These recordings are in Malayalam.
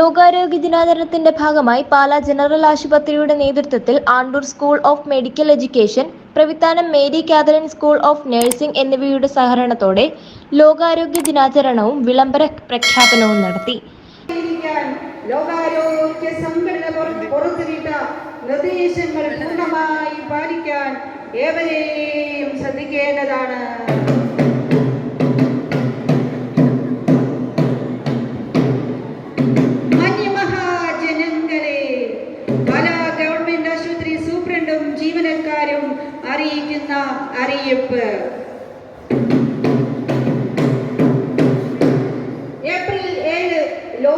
ലോകാരോഗ്യ ദിനാചരണത്തിന്റെ ഭാഗമായി പാലാ ജനറൽ ആശുപത്രിയുടെ നേതൃത്വത്തിൽ Andoor school of medical education Pravithanam Mary Catherine school of nursing എന്നിവയുടെ സഹകരണത്തോടെ ലോകാരോഗ്യ ദിനാചരണവും വിളംബര പ്രഖ്യാപനവും നടത്തി. ഏവരെയും ശ്രദ്ധിക്കേണ്ടതാണ്.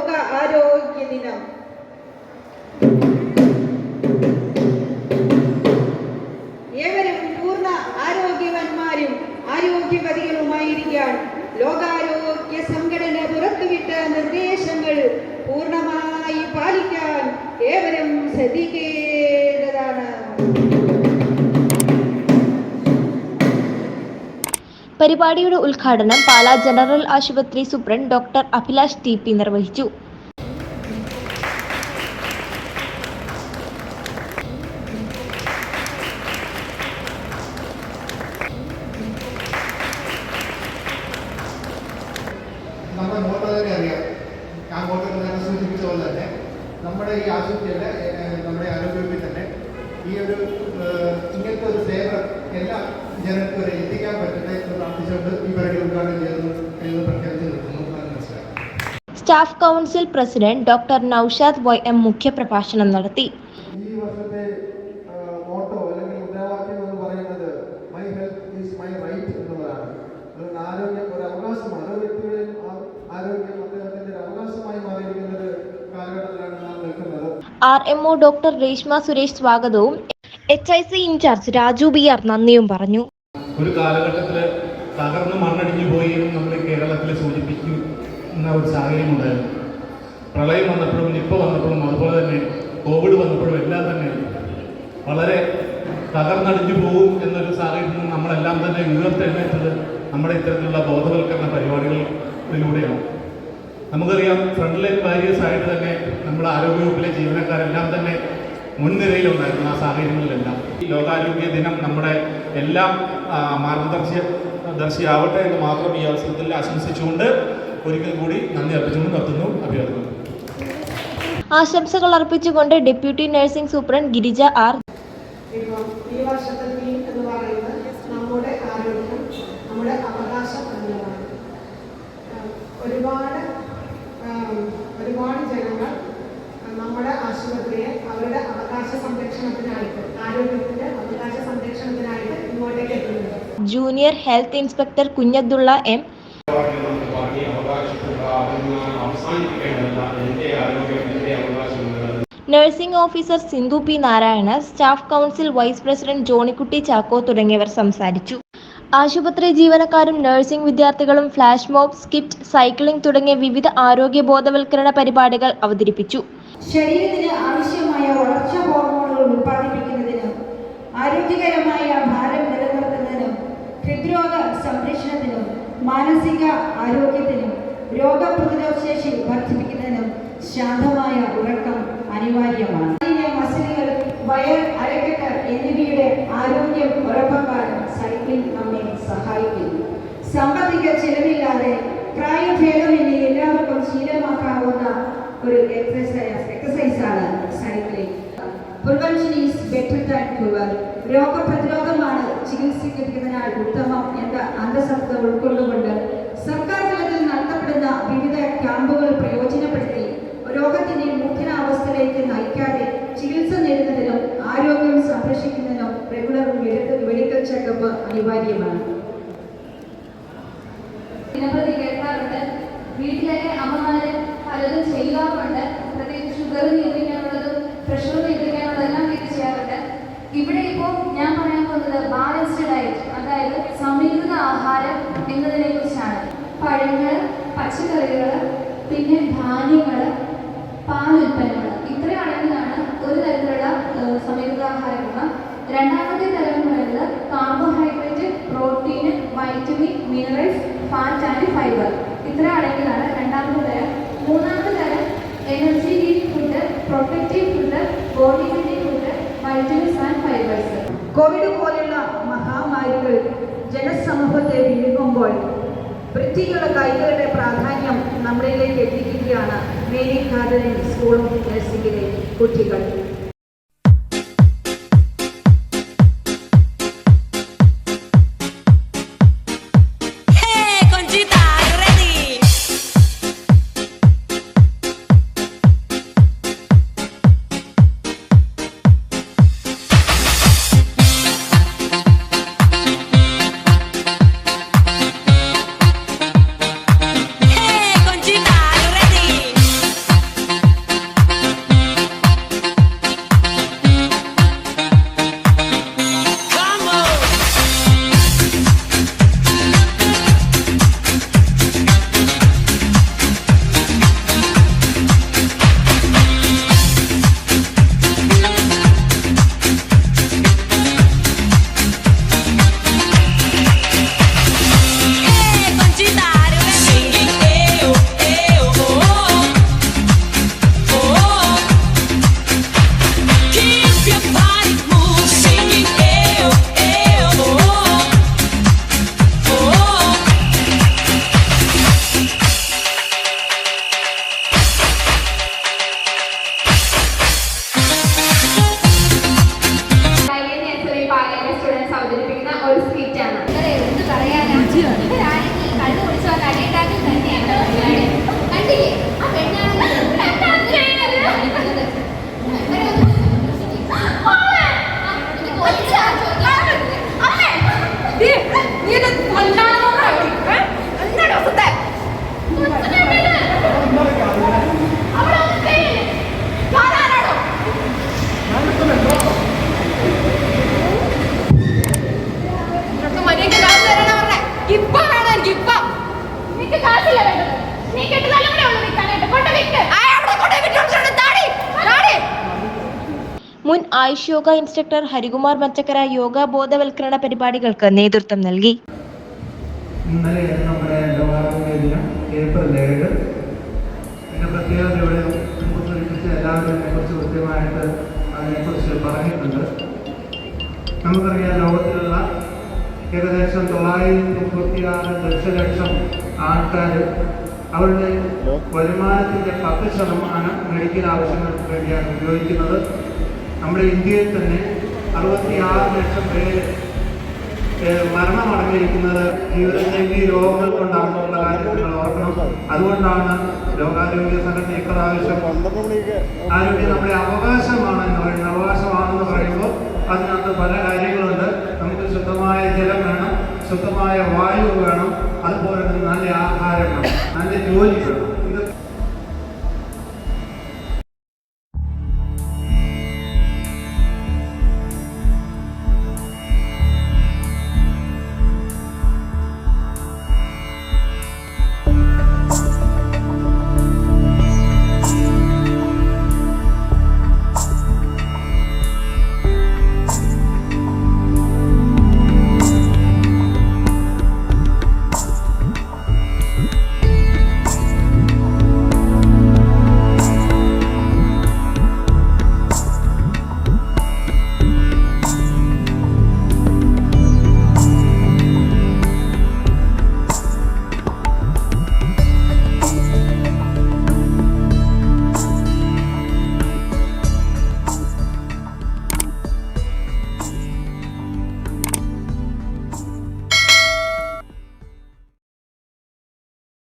ലോക ആരോഗ്യ ദിനം ഏവരും പൂർണ ആരോഗ്യവാന്മാരും ആരോഗ്യവതികളുമായിരിക്കാൻ ലോകാരോഗ്യ സംഘടന പുറത്തുവിട്ട നിർദ്ദേശങ്ങൾ പൂർണമായി പാലിക്കാൻ ഏവരും ശ്രദ്ധിക്കേണ്ടതാണ് പരിപാടിയുടെ ഉദ്ഘാടനം പാലാ ജനറൽ ആശുപത്രി superintendent doctor Abhilash T P നിർവഹിച്ചു. നമ്മുടെ ഈ ആശുപത്രിയുടെ നമ്മുടെ ആരോഗ്യവകുപ്പിൽ തന്നെ ഈ ഒരു ഇങ്ങനത്തെ ഒരു സേവനം എല്ലാ ജനങ്ങൾക്ക് വരെ എത്തിക്കാൻ പറ്റട്ടെ എന്ന് പ്രാർത്ഥിച്ചുകൊണ്ട് ഈ പരിപാടി ഉദ്ഘാടനം ചെയ്യുന്നു എന്ന് പ്രഖ്യാപിച്ച് നിർത്തുന്നു. Staff council president doctor Naushad Y M മുഖ്യപ്രഭാഷണം നടത്തി. ഈ വർഷത്തെ മോട്ടോ അല്ലെങ്കിൽ മുദ്രാവാക്യം എന്ന് പറയുന്നത് my health is my right എന്നുള്ളതാണ്. അതുകൊണ്ട് ആരോഗ്യം ഒരു അവകാശമാണ്. ഓരോ വ്യക്തിയുടെയും ആരോഗ്യം അദ്ദേഹത്തിന്റെ അവകാശമായി മാറിയിരിക്കുന്ന ഒരു കാലഘട്ടത്തിലാണ് നാം നിൽക്കുന്നത്. R M O doctor Reshma Suresh സ്വാഗതവും H I C incharge Raju B R നന്ദിയും പറഞ്ഞു. ഒരു കാലഘട്ടത്തിൽ തകർന്ന് മണ്ണടിഞ്ഞു പോയി എന്ന് നമ്മൾ കേരളത്തിൽ സൂചിപ്പിക്കുന്ന ഒരു സാഹചര്യം ഉണ്ടായിരുന്നു. പ്രളയം വന്നപ്പോഴും നിപ്പ വന്നപ്പോഴും അതുപോലെ തന്നെ കോവിഡ് വന്നപ്പോഴും എല്ലാം തന്നെ വളരെ തകർന്നടിഞ്ഞു പോകും എന്നൊരു സാഹചര്യത്തിൽ നമ്മളെല്ലാം തന്നെ ഉയർത്തെഴുന്നേറ്റത് നമ്മുടെ ഇത്തരത്തിലുള്ള ബോധവൽക്കരണ പരിപാടികളിലൂടെയാണ്. നമുക്കറിയാം ഫ്രണ്ട് ലൈൻ വാരിയേഴ്സ് ആയിട്ട് തന്നെ നമ്മുടെ ആരോഗ്യവകുപ്പിലെ ജീവനക്കാരെല്ലാം തന്നെ മുൻനിരയിലുണ്ടായിരുന്നു ആ സാഹചര്യങ്ങളിലെല്ലാം. ഈ ലോകാരോഗ്യ ദിനം നമ്മുടെ എല്ലാം മാർഗദർശി ദർശിയാവട്ടെ എന്ന് മാത്രം ഈ അവസരത്തിൽ ആശംസിച്ചുകൊണ്ട് ഒരിക്കൽ കൂടി നന്ദി അർപ്പിച്ചുകൊണ്ട് നിർത്തുന്നു അഭിവാദ്യം ആശംസകൾ അർപ്പിച്ചുകൊണ്ട് deputy nursing superintendent Girija R. ഈ വർഷത്തെ തീം എന്ന് പറയുന്നത് നമ്മുടെ ആരോഗ്യം നമ്മുടെ അവകാശം എന്നുള്ളതാണ് ഒരുപാട് ഒരുപാട് ജനങ്ങൾ നമ്മുടെ ആശുപത്രിയെ അവരുടെ അവകാശ സംരക്ഷണത്തിനായിട്ട് ആരോഗ്യത്തിന്റെ അവകാശ സംരക്ഷണത്തിനായിട്ട് junior health inspector Kunhabdulla M. Nursing officer Sindhu P Narayana staff council vice president Johnykutty Chacko തുടങ്ങിയവർ സംസാരിച്ചു. ആശുപത്രി ജീവനക്കാരും നഴ്സിംഗ് വിദ്യാർത്ഥികളും ഫ്ലാഷ് മോബ് സ്കിറ്റ് സൈക്ലിംഗ് തുടങ്ങിയ വിവിധ ആരോഗ്യ ബോധവൽക്കരണ പരിപാടികൾ അവതരിപ്പിച്ചു. ശരീരത്തിന് ആവശ്യമായ വളർച്ചാ ഹോർമോണുകൾ ഉൽപ്പാദിപ്പിക്കുന്നതിനും ആരോഗ്യകരമായ മാനസിക ആരോഗ്യത്തിനും രോഗപ്രതിരോധ ശേഷി വർദ്ധിപ്പിക്കുന്നതിനും ശാന്തമായ ഉറക്കം അനിവാര്യമാണ്. മസിലുകൾ വയർ അരക്കെട്ട് എന്നിവയുടെ ആരോഗ്യം ഉറപ്പാക്കാൻ സൈക്ലിംഗ് നമ്മെ സഹായിക്കുന്നു. സാമ്പത്തിക ചെലവില്ലാതെ പ്രായഭേദമന്യേ എല്ലാവർക്കും ശീലമാക്കാവുന്ന ഒരു exercise എക്സസൈസാണ് cycling prevention better than cure രോഗപ്രതിരോധമാണ് ചികിത്സിക്കുന്നതിനാൽ ഉത്തമം എന്ന അന്തസത്ത ഉൾക്കൊണ്ടുകൊണ്ട് സർക്കാർ തലത്തിൽ നടത്തപ്പെടുന്ന വിവിധ ക്യാമ്പുകൾ പ്രയോജനപ്പെടുത്തി രോഗത്തിന്റെ മൂർധനാവസ്ഥയിലേക്ക് നയിക്കാതെ ചികിത്സ നേടുന്നതിനും ആരോഗ്യം സംരക്ഷിക്കുന്നതിനും റെഗുലർ മെഡിക്കൽ ചെക്കപ്പ് അനിവാര്യമാണ്. കേൾക്കാറുണ്ട്. വീട്ടിലെ അമ്മമാര് പലതും ചെയ്യാറുണ്ട്. പ്രത്യേകിച്ച് ഷുഗർ നിയന്ത്രിക്കാനുള്ളതും ആഹാരം എന്നതിനെ കുറിച്ചാണ് പഴങ്ങൾ പച്ചക്കറികൾ പിന്നെ ധാന്യങ്ങൾ പാൽ ഉൽപ്പന്നങ്ങൾ ഇത്രയാണെങ്കിലാണ് ഒരു തരത്തിലുള്ള ഏഹ്, സമീകൃത ആഹാരങ്ങൾ രണ്ടാമത്തെ തരം പറയുന്നത് carbohydrate protein vitamin minerals fat and fibre ഇത്ര അടങ്ങിയതാണ് രണ്ടാമത്തെ തരം. മൂന്നാമത്തെ തരം energy giving food protective food body building food vitamins and fibres Covid പോലെയുള്ള മഹാമാരികൾ വിഴുങ്ങുമ്പോൾ വൃത്തിയുള്ള കൈകളുടെ പ്രാധാന്യം നമ്മളിലേക്ക് എത്തിക്കുകയാണ്. മേരി സ്കൂൾ ഓഫ് നഴ്സിംഗിലെ കുട്ടികൾ. മുൻ ആയുഷ് യോഗ ഇൻസ്ട്രക്ടർ ഹരികുമാർ മച്ചക്കര യോഗ ബോധവൽക്കരണ പരിപാടികൾക്ക് നേതൃത്വം നൽകി. ഇന്നലെ നമ്മുടെ ലോകാരോഗ്യ ദിനം ഏപ്രിൽ ഏഴ് ഇതിന്റെ പ്രത്യേകത ഇവിടെ സൂചിപ്പിച്ച എല്ലാവരും ഇതിനെക്കുറിച്ച് കൃത്യമായിട്ട് അതിനെക്കുറിച്ച് പറഞ്ഞിട്ടുണ്ട്. നമുക്കറിയാം ലോകത്തിലുള്ള ഏകദേശം തൊള്ളായിരത്തി മുപ്പത്തിയാറ് ദശലക്ഷം ആൾക്കാർ അവരുടെ വരുമാനത്തിന്റെ പത്ത് ശതമാനം മെഡിക്കൽ ആവശ്യങ്ങൾക്ക് വേണ്ടിയാണ് ഉപയോഗിക്കുന്നത്. നമ്മുടെ ഇന്ത്യയിൽ തന്നെ അറുപത്തിയാറ് ലക്ഷം പേര് മരണമടങ്ങിയിരിക്കുന്നത് ജീവിതശൈലി രോഗങ്ങൾ കൊണ്ടാണെന്നുള്ള കാര്യം നിങ്ങൾ ഓർക്കണം. അതുകൊണ്ടാണ് ലോകാരോഗ്യ സംഘടന ഇപ്രാവശ്യം ആരോഗ്യം നമ്മുടെ അവകാശമാണ് എന്ന് പറയുന്നത്. അവകാശമാണെന്ന് പറയുമ്പോൾ അതിനകത്ത് പല കാര്യങ്ങളുണ്ട്. നമുക്ക് ശുദ്ധമായ ജലം വേണം ശുദ്ധമായ വായു വേണം അതുപോലെ തന്നെ നല്ല ആഹാരം നല്ല ജോലി